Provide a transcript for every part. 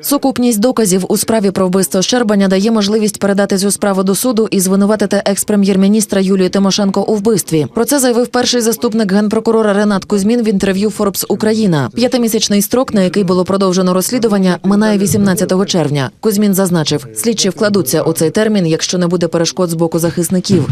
Сукупність доказів у справі про вбивство Щербаня дає можливість передати цю справу до суду і звинуватити екс-прем'єр-міністра Юлію Тимошенко у вбивстві. Про це заявив перший заступник генпрокурора Ренат Кузьмін в інтерв'ю Forbes Україна. П'ятимісячний строк, на який було продовжено розслідування, минає 18 червня. Кузьмін зазначив, слідчі вкладуться у цей термін, якщо не буде перешкод з боку захисників.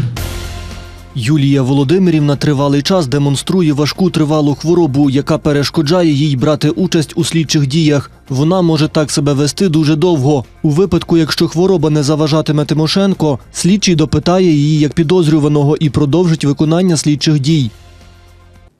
Юлія Володимирівна тривалий час демонструє важку тривалу хворобу, яка перешкоджає їй брати участь у слідчих діях. Вона може так себе вести дуже довго. У випадку, якщо хвороба не заважатиме Тимошенко, слідчий допитає її як підозрюваного і продовжить виконання слідчих дій.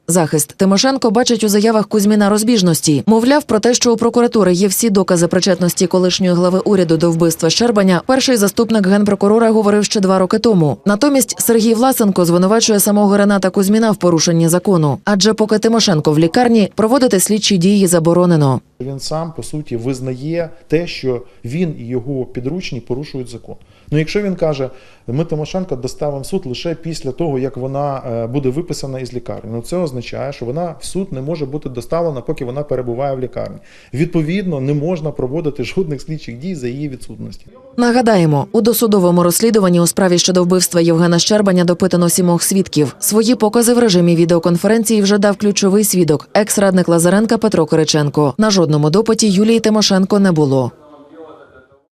Захист Тимошенко бачить у заявах Кузьміна розбіжності. Мовляв, про те, що у прокуратури є всі докази причетності колишньої глави уряду до вбивства Щербаня, перший заступник генпрокурора говорив ще два роки тому. Натомість Сергій Власенко звинувачує самого Рената Кузьміна в порушенні закону. Адже поки Тимошенко в лікарні проводити слідчі дії заборонено. Він сам по суті визнає те, що він і його підручні порушують закон. Ну, якщо він каже, ми Тимошенко доставимо суд лише після того, як вона е, буде виписана із лікарні, ну це означає, що вона в суд не може бути доставлена, поки вона перебуває в лікарні. Відповідно, не можна проводити жодних слідчих дій за її відсутності. Нагадаємо, у досудовому розслідуванні у справі щодо вбивства Євгена Щербаня допитано сімох свідків. Свої покази в режимі відеоконференції вже дав ключовий свідок, екс-радник Лазаренка Петро Кириченко. На жодному допиті Юлії Тимошенко не було.